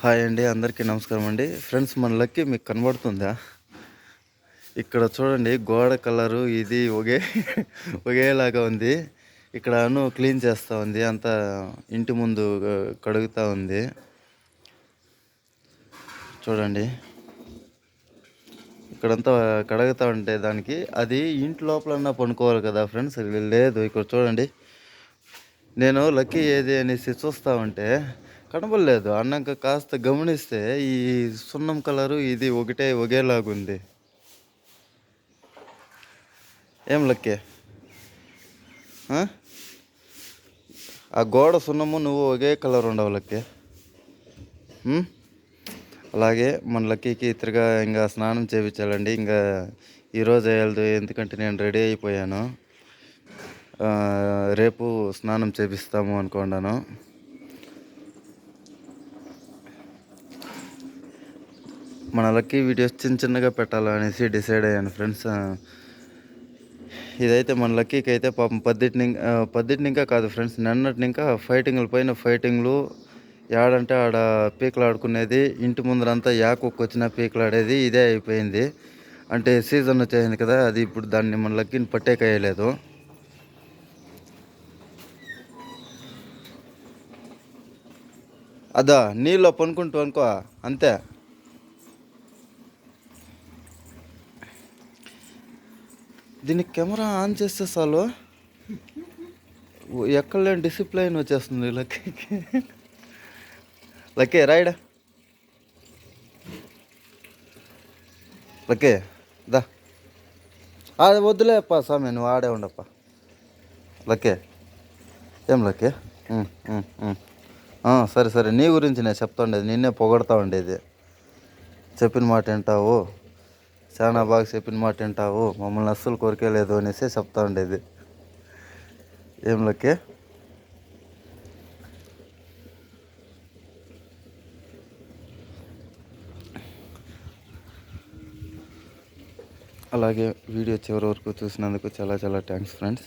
Hi అండి అందరికీ నమస్కారం అండి. ఫ్రెండ్స్ మన లక్కి మీకు కనబడుతుందా? ఇక్కడ చూడండి గోడ కలరు ఇది ఒకే ఒకేలాగా ఉంది. ఇక్కడ అను క్లీన్ చేస్తూ ఉంది అంతా ఇంటి ముందు కడుగుతూ ఉంది. చూడండి. ఇక్కడంతా కడుగుతూ ఉంటే దానికి అది ఇంటి లోపలన్నా పనుకోవాలి కదా ఫ్రెండ్స్ లేదు. ఇక్కడ చూడండి. నేను లక్కీ ఏది అనేసి చూస్తా ఉంటే కనబడలేదు. అన్నాక కాస్త గమనిస్తే ఈ సున్నం కలరు ఇది ఒకటే ఒకేలాగుంది. ఏం లక్కే? ఆ? గోడ సున్నము నువ్వు ఒకే కలర్ ఉండవు లక్కే అలాగే మన లక్కీకి తిరగా ఇంకా స్నానం చేయించాలండి ఇంకా ఈరోజు వేయలేదు ఎందుకంటే నేను రెడీ అయిపోయాను. రేపు స్నానం చేపిస్తాము అనుకున్నాను మన లక్కీ వీడియోస్ చిన్న చిన్నగా పెట్టాలనేసి డిసైడ్ అయ్యాను ఫ్రెండ్స్. ఇదైతే మన లక్కీకి అయితే పాపం పద్దెటిని పద్దెటిని ఇంకా కాదు ఫ్రెండ్స్ నిన్నటిని ఇంకా ఫైటింగ్ల పైన ఫైటింగ్లు ఏడంటే ఆడ పీకలు ఆడుకునేది ఇంటి ముందరంతా యాకొక్కు వచ్చిన పీకలు ఆడేది ఇదే అయిపోయింది. అంటే సీజన్ వచ్చేసింది కదా అది ఇప్పుడు దాన్ని మన లక్కీని పట్టేకేయలేదు. అదా నీళ్ళు పనుకుంటూ అనుకో అంతే. దీనికి కెమెరా ఆన్ చేస్తే చాలు. ఎక్కడ లేని డిసిప్లైన్ వచ్చేస్తుంది లక్కీకి. లక్కే రాయడా. లక్కే దా. అది వద్దులేప్పా స్వామి నువ్వు ఆడే ఉండప్ప. లక్కే. ఏం లక్కే? సరే సరే. నీ గురించి నేను చెప్తా ఉండేది నిన్నే పొగడతా ఉండేది. చెప్పిన మాట వింటావు. చాలా బాగా చెప్పిన మాట వింటావు? మమ్మల్ని అస్సలు కోరికేలేదు అనేసి చెప్తా ఉండేది. ఏం లెక్కే? అలాగే వీడియో చివరి వరకు చూసినందుకు చాలా చాలా థ్యాంక్స్ ఫ్రెండ్స్